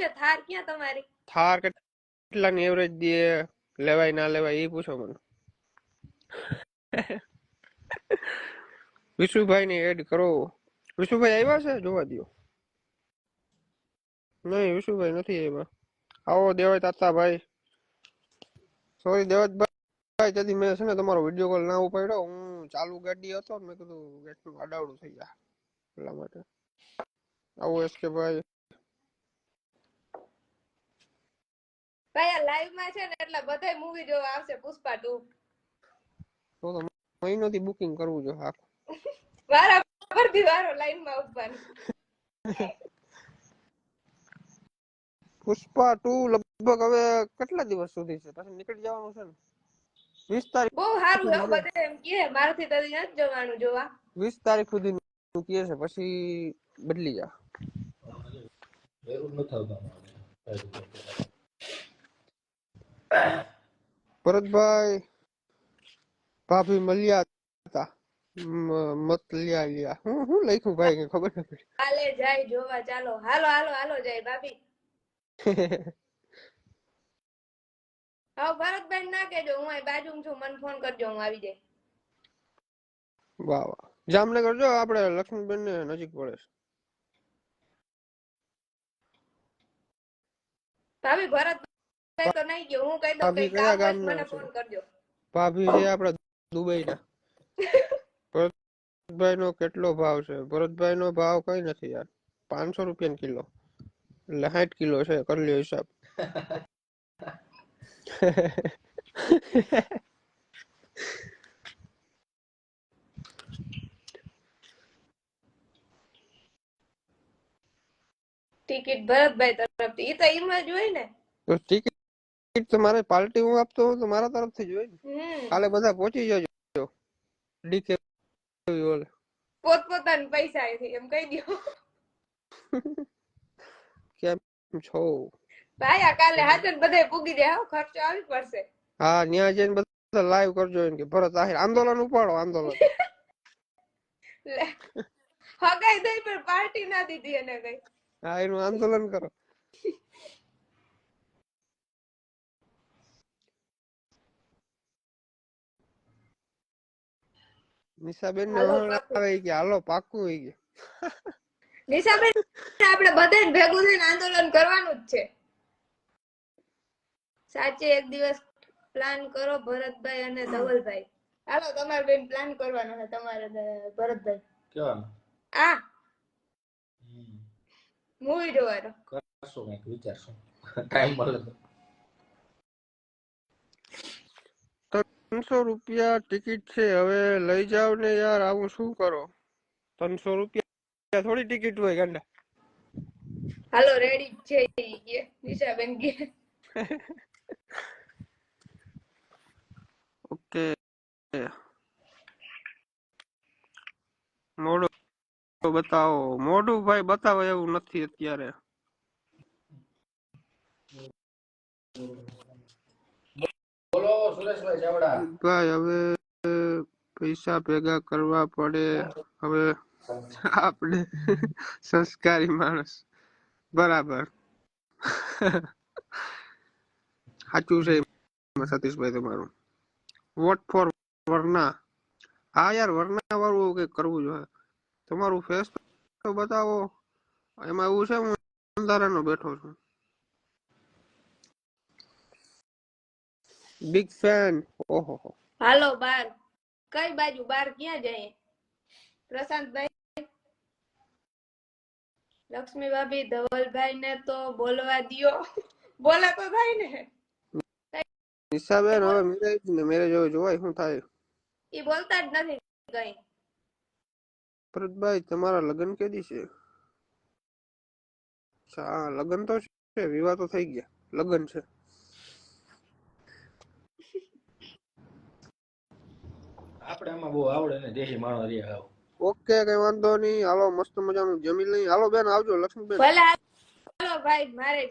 છે? થાર ક્યાં તમારી? થાર કેટલાની એવરેજ દે? લેવાય, ના લેવાય, એ પૂછો મને. વિશુભાઈ ને એડ કરો. વિશુભાઈ આવ્યા છે? જોવા દો નહીં, વિશુભાઈ નથી આવ્યા. આવો દેવાય તાતા ભાઈ સોરી દેવતભાઈ, તેથી મેં છે ને તમારો વીડિયો કોલ ના ઉપાડ્યો. હું ચાલુ ગાડી હતો ને મેં કીધું, ગેટનું અડાવડું થઈ જાય. એટલા માટે. આવો એસકે ભાઈ ભાઈ આ લાઈવમાં છે ને એટલે બધાય મૂવી જોવા આવશે પુષ્પા 2 તો તો મહિનોથી બુકિંગ કરવું જો હા વારા પરથી વારો લાઈનમાં ઉભવાનું પુષ્પા ટુ લગભગ હવે કેટલા દિવસ સુધી છે? પછી નીકળી જવાનું છે ને? વીસ તારીખ બહુ સારું એવું બધે એમ કે મારાથી તો નથી જવાનું જોવા. વીસ તારીખ સુધી નું કહે છે પછી બદલી જા. જરૂર નથી આવતા. ભરતભાઈ ભાભી મળ્યા હતા. મ- મત લ્યા લ્યા. હું હું લખ્યું ભાઈ ખબર પડી. કાલે જાય જોવા ચાલો. હાલો હાલો હાલો જાય ભાભી. હવે ભરતભાઈ ના કેજો હું અહીં બાજુ છું મને ફોન કરજો હું આવી જાય. વાહ વાહ. જામનગર જો આપણે લક્ષ્મીબેન ને નજીક પડે છે. ભાભી ભરતભાઈ તો નહીં ગયો. હું દઉં ભાભી કઈ કામ મને છે? ફોન કરજો. ભાભી છે આપડા દુબઈ ના ભરતભાઈ નો કેટલો ભાવ છે? ભરતભાઈ નો ભાવ કઈ નથી યાર. પાંચસો રૂપિયા કિલો. એટલે સાઠ કિલો છે કરી લ્યો હિસાબ. ટિકિટ ભરતભાઈ તરફથી. એ તો એમાં જ હોય ને. તો ટિકિટ તમારે પાર્ટી હું આપતો તો મારા તરફથી જ હોય કાલે બધા પહોંચી જજો. ડીકે ઓલે. પોતપોતાના પૈસા એમ કહી દો કેમ છો? ભાઈ આ કાલે હાજર બધે પૂગી દે હો ખર્ચો આવી પડશે. હા ન્યા જઈને બધા લાઈવ કરજો એમ કે ભરત આહિર આંદોલન ઉપાડો આંદોલન. હગાઈ દઈ પણ પાર્ટી ના દીધી એને કઈ. હા એનું આંદોલન કરો. નિશાબેન ને આવે કે હાલો પાકું હોય કે નિશાબેન આપણે બધા ભેગું થઈને આંદોલન કરવાનું જ છે. સાચે એક દિવસ પ્લાન કરો ભરતભાઈ અને ધવલભાઈ. હાલો તમારે બેન પ્લાન કરવાનો છે તમારે ભરતભાઈ. કેવાનું? આ. મૂવી જોવાનો. કરશું કંઈક વિચારશું. ટાઈમ મળે તો ત્રણસો રૂપિયા ટિકિટ છે. હવે લઈ જાવ ને યાર આવું શું કરો? ત્રણસો રૂપિયા થોડી ટિકિટ હોય ગાંડા. હાલો રેડી છે નિશાબેન કે. ઓકે. મોઢું બતાવો. મોઢું ભાઈ બતાવો એવું નથી અત્યારે. ભાઈ, હવે પૈસા ભેગા કરવા પડે. હવે આપણે સંસ્કારી માણસ. બરાબર. સાચું છે સતીશભાઈ તમારું. વોટ ફોર વરના હા યાર વરના વાળું કંઈક કરવું જોઈએ. તમારું ફેસ બતાવો. એમાં એવું છે, હું અંધારાનો બેઠો છું. બિગ ફેન ઓહો હાલો બાર. કઈ બાજુ? બાર ક્યાં જઈએ પ્રશાંતભાઈ? લક્ષ્મી ભાભી ધવલભાઈ ને તો બોલવા દ્યો. બોલે તો ભાઈ ને. નિશાબેન હવે મેરેજ ને મેરેજ હવે જોવાય શું થાય. ઈ બોલતા જ નથી કઈ. ભરતભાઈ તમારા લગ્ન કેદી છે? હા લગ્ન તો છે વિવાહ તો થઈ ગયા. લગ્ન છે. આપણે આમાં બહુ આવડે ને દેશી માણો રે હાવ. ઓકે કઈ વાંધો નહીં. હાલો મસ્ત મજાનું. જમી લઈ. હાલો બેન આવજો લક્ષ્મીબેન. ભલે હાલો ભાઈ મારે